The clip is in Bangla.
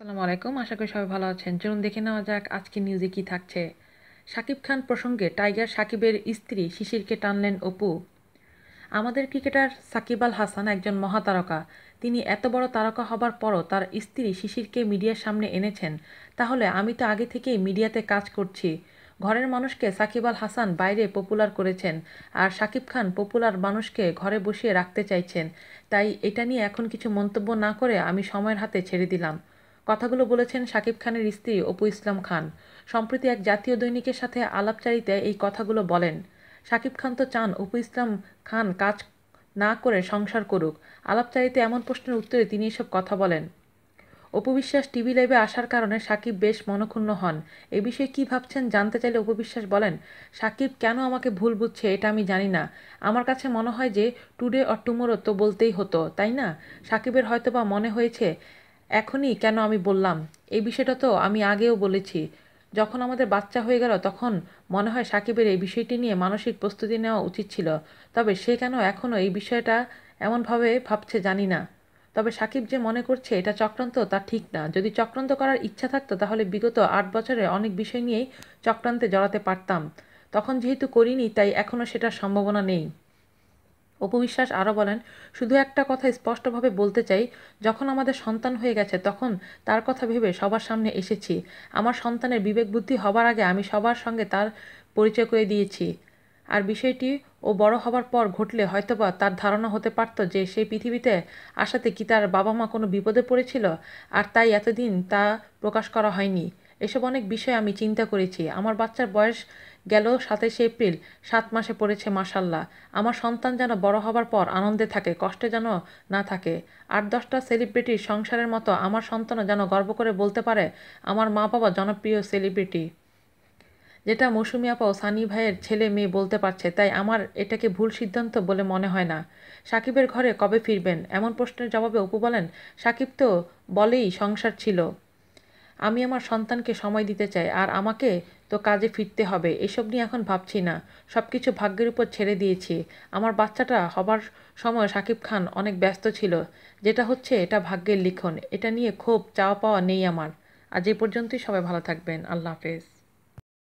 আসসালামু আলাইকুম। আশা করি সবাই ভালো আছেন। চলুন দেখে নেওয়া যাক আজকে নিউজে কি থাকছে। শাকিব খান প্রসঙ্গে টাইগার সাকিবের স্ত্রী শিশিরকে টানলেন অপু। আমাদের ক্রিকেটার সাকিব আল হাসান একজন মহাতারকা। তিনি এত বড় তারকা হবার পরও তার স্ত্রী শিশিরকে মিডিয়ার সামনে এনেছেন। তাহলে আমি তো আগে থেকেই মিডিয়াতে কাজ করছি। ঘরের মানুষকে সাকিব আল হাসান বাইরে পপুলার করেছেন আর সাকিব খান পপুলার মানুষকে ঘরে বসিয়ে রাখতে চাইছেন। তাই এটা নিয়ে এখন কিছু মন্তব্য না করে আমি সময়ের হাতে ছেড়ে দিলাম। কথাগুলো বলেছেন শাকিব খানের স্ত্রী অপু ইসলাম খান। সম্প্রতি এক জাতীয় দৈনিকের সাথে আলাপচারিতে এই কথাগুলো বলেন শাকিব খান তো চান অপু ইসলাম খান কাজ না করে সংসার করুক। আলাপচারিতে এমন প্রশ্নের উত্তরে তিনি এসব কথা বলেন। অপবিশ্বাস টিভি লাইভে আসার কারণে সাকিব বেশ মনক্ষুণ্ণ হন। এ বিষয়ে কী ভাবছেন জানতে চাইলে অপবিশ্বাস বলেন, সাকিব কেন আমাকে ভুল বুঝছে এটা আমি জানি না। আমার কাছে মনে হয় যে টুডে অর টুমোরো তো বলতেই হতো, তাই না? সাকিবের হয়তোবা মনে হয়েছে এখনই কেন আমি বললাম? এই বিষয়টা তো আমি আগেও বলেছি। যখন আমাদের বাচ্চা হয়ে গেল, তখন মনে হয় সাকিবের এই বিষয়টি নিয়ে মানসিক প্রস্তুতি নেওয়া উচিত ছিল। তবে সে কেন এখনও এই বিষয়টা এমনভাবে ভাবছে জানি না। তবে সাকিব যে মনে করছে এটা চক্রান্ত, তা ঠিক না। যদি চক্রান্ত করার ইচ্ছা থাকতো, তাহলে বিগত আট বছরে অনেক বিষয় নিয়েই চক্রান্তে জড়াতে পারতাম। তখন যেহেতু করিনি, তাই এখনও সেটার সম্ভাবনা নেই। অপবিশ্বাস আরও বলেন, শুধু একটা কথা স্পষ্টভাবে বলতে চাই, যখন আমাদের সন্তান হয়ে গেছে, তখন তার কথা ভেবে সবার সামনে এসেছি। আমার সন্তানের বিবেক বুদ্ধি হবার আগে আমি সবার সঙ্গে তার পরিচয় করে দিয়েছি। আর বিষয়টি ও বড় হবার পর ঘটলে হয়তোবা তার ধারণা হতে পারত যে সেই পৃথিবীতে আসাতে কি তার বাবা মা কোনো বিপদে পড়েছিল, আর তাই এতদিন তা প্রকাশ করা হয়নি। এসব অনেক বিষয় আমি চিন্তা করেছি। আমার বাচ্চার বয়স গেল সাতাইশে এপ্রিল, সাত মাসে পড়েছে মাসাল্লাহ আমার সন্তান যেন বড় হবার পর আনন্দে থাকে, কষ্টে যেন না থাকে। আট দশটা সেলিব্রিটির সংসারের মতো আমার সন্তানও যেন গর্ব করে বলতে পারে, আমার মা বাবা জনপ্রিয় সেলিব্রিটি। যেটা মৌসুমি আপা ও সানি ভাইয়ের ছেলে মেয়ে বলতে পারছে, তাই আমার এটাকে ভুল সিদ্ধান্ত বলে মনে হয় না। সাকিবের ঘরে কবে ফিরবেন? এমন প্রশ্নের জবাবে অপু বলেন, সাকিব তো বলেই সংসার ছিল। আমি আমার সন্তানকে সময় দিতে চাই, আর আমাকে তো কাজে ফিরতে হবে। এসব নিয়ে এখন ভাবছি না। সব কিছু ভাগ্যের উপর ছেড়ে দিয়েছি। আমার বাচ্চাটা হবার সময় সাকিব খান অনেক ব্যস্ত ছিল। যেটা হচ্ছে, এটা ভাগ্যের লিখন। এটা নিয়ে খুব চাওয়া পাওয়া নেই আমার। আজ এই পর্যন্তই। সবাই ভালো থাকবেন। আল্লাহ হাফেজ।